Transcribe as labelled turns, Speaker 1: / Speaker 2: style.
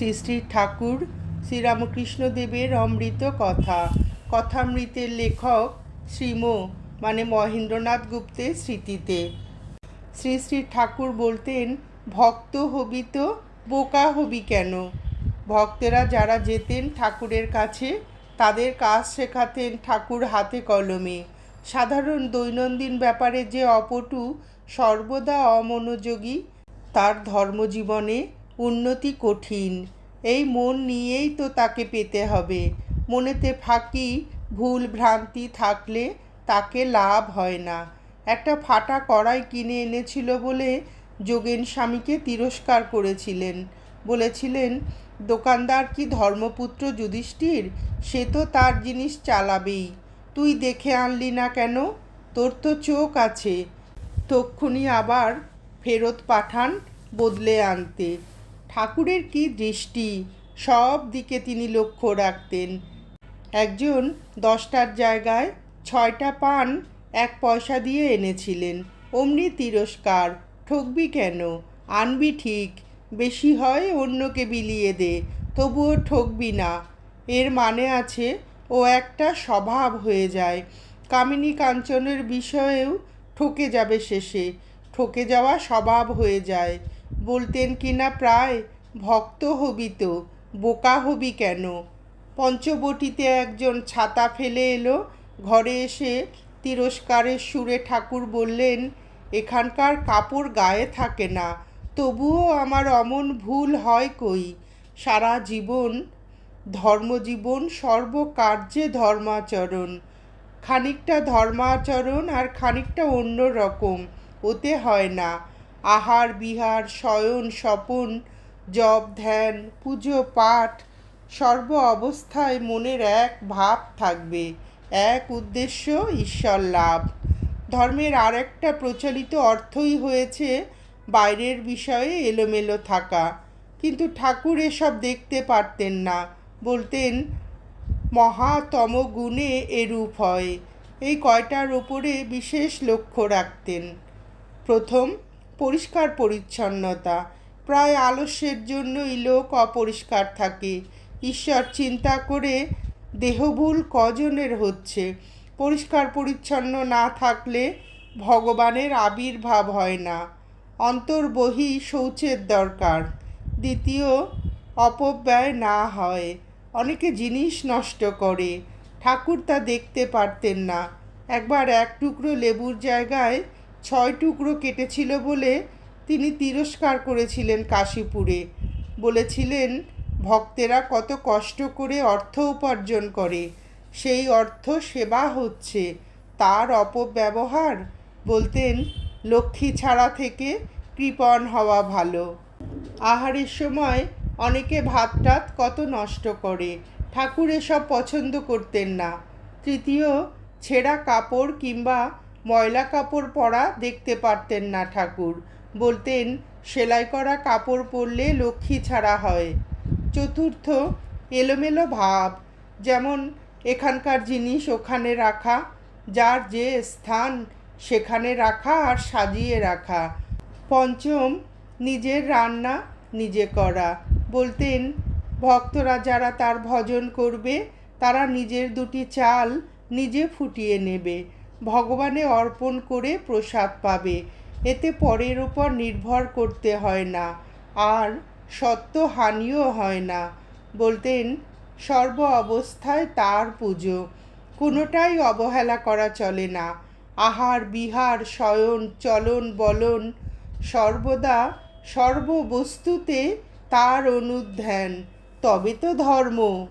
Speaker 1: শ্রী শ্রী ঠাকুর শ্রীরামকৃষ্ণদেবের অমৃত কথা। কথামৃতের লেখক শ্রীম মানে মহেন্দ্রনাথ গুপ্তের স্মৃতিতে। শ্রী শ্রী ঠাকুর বলতেন, ভক্ত হবি তো, বোকা হবি কেন? ভক্তেরা যারা যেতেন ঠাকুরের কাছে, তাদের কাজ শেখাতেন ঠাকুর হাতে কলমে। সাধারণ দৈনন্দিন ব্যাপারে যে অপটু সর্বদা অমনোযোগী, তার ধর্মজীবনে উন্নতি কঠিন। এই মন নিয়েই তো তাকে পেতে হবে। মনেতে ফাঁকি, ভুল ভ্রান্তি থাকলে তাকে লাভ হয় না। একটা ফাটা কড়াই কিনে এনেছিল বলে যোগেন স্বামীকে তিরস্কার করেছিলেন। বলেছিলেন, দোকানদার কি ধর্মপুত্র যুধিষ্ঠির? সে তো তার জিনিস চালাবেই। তুই দেখে আনলি না কেন? তোর তো চোখ আছে। তক্ষুনি আবার ফেরত পাঠান বদলে আনতে। ঠাকুরের কি দৃষ্টি? সব দিকে তিনি লক্ষ্য রাখতেন। একজন দশটার জায়গায় ছয়টা পান এক পয়সা দিয়ে এনেছিলেন। অমনি তিরস্কার, ঠকবি কেন? আনবি ঠিক, বেশি হয় অন্যকে বিলিয়ে দে, তবুও ঠকবি না। এর মানে আছে, ও একটা স্বভাব হয়ে যায়। কামিনী কাঞ্চনের বিষয়েও ঠকে যাবে শেষে। ঠকে যাওয়া স্বভাব হয়ে যায়। বলতেন কি না প্রায়, ভক্ত হবি তো, বোকা হবি কেন? পঞ্চবটিতে একজন ছাতা ফেলে এলো, ঘরে এসে তিরস্কারের সুরে ঠাকুর বললেন, এখানকার কাপড় গায়ে থাকে না, তবুও আমার অমন ভুল হয় কই? সারা জীবন, ধর্মজীবন সর্বকার্যে ধর্মাচরণ, খানিকটা ধর্মাচরণ আর খানিকটা অন্য রকম, ওতে হয় না। আহার, বিহার, শয়ন, স্বপন, জপ, ধ্যান, পুজো, পাঠ, সর্ব অবস্থায় মনের এক ভাব থাকবে, এক উদ্দেশ্য ঈশ্বর লাভ। ধর্মের আরেকটা প্রচলিত অর্থই হয়েছে বাইরের বিষয়ে এলোমেলো থাকা। কিন্তু ঠাকুর এসব দেখতে পারতেন না। বলতেন, মহাতম গুণে এরূপ হয়। এই কয়টার ওপরে বিশেষ লক্ষ্য রাখতেন। প্রথম পরিষ্কার পরিচ্ছন্নতা। প্রায় আলস্যের জন্যই লোক অপরিষ্কার থাকে। ঈশ্বর চিন্তা করে দেহভুল কজনের হচ্ছে? পরিষ্কার পরিচ্ছন্ন না থাকলে ভগবানের আবির্ভাব হয় না। অন্তর্বহি শৌচের দরকার। দ্বিতীয়, অপব্যয় না হয়। অনেকে জিনিস নষ্ট করে। ঠাকুর তা দেখতে পারতেন না। একবার এক টুকরো লেবুর জায়গায় ছয় টুকরো কেটেছিল বলে তিনি তিরস্কার করেছিলেন কাশীপুরে। বলেছিলেন, ভক্তেরা কত কষ্ট করে অর্থ উপার্জন করে। সেই অর্থ সেবা হচ্ছে, তার অপব্যবহার। বলতেন, লক্ষ্মী ছাড়া থেকে কৃপণ হওয়া ভালো। আহারের সময় অনেকে ভাত টাত কত নষ্ট করে, ঠাকুর এসব পছন্দ করতেন না। তৃতীয়, ছেঁড়া কাপড় কিংবা ময়লা কাপড় পরা দেখতে পারতেন না ঠাকুর। বলতেন, সেলাই করা কাপড় পরলে লক্ষ্মী ছাড়া হয়। চতুর্থ, এলোমেলো ভাব, যেমন এখানকার জিনিস ওখানে রাখা, যার যে স্থান সেখানে রাখা আর সাজিয়ে রাখা। পঞ্চম, নিজের রান্না নিজে করা। বলতেন, ভক্তরা যারা তার ভজন করবে, তারা নিজের দুটি চাল নিজে ফুটিয়ে নেবে। ভগবানে অর্পণ করে প্রসাদ পাবে। এতে পরের ওপর নির্ভর করতে হয় না, আর সত্য হানিও হয় না। বলতেন, সর্ব অবস্থায় তার পুজো। কোনোটাই অবহেলা করা চলে না। আহার, বিহার, শয়ন, চলন, বলন, সর্বদা সর্ববস্তুতে তার অনুধ্যান। তবে তো ধর্ম।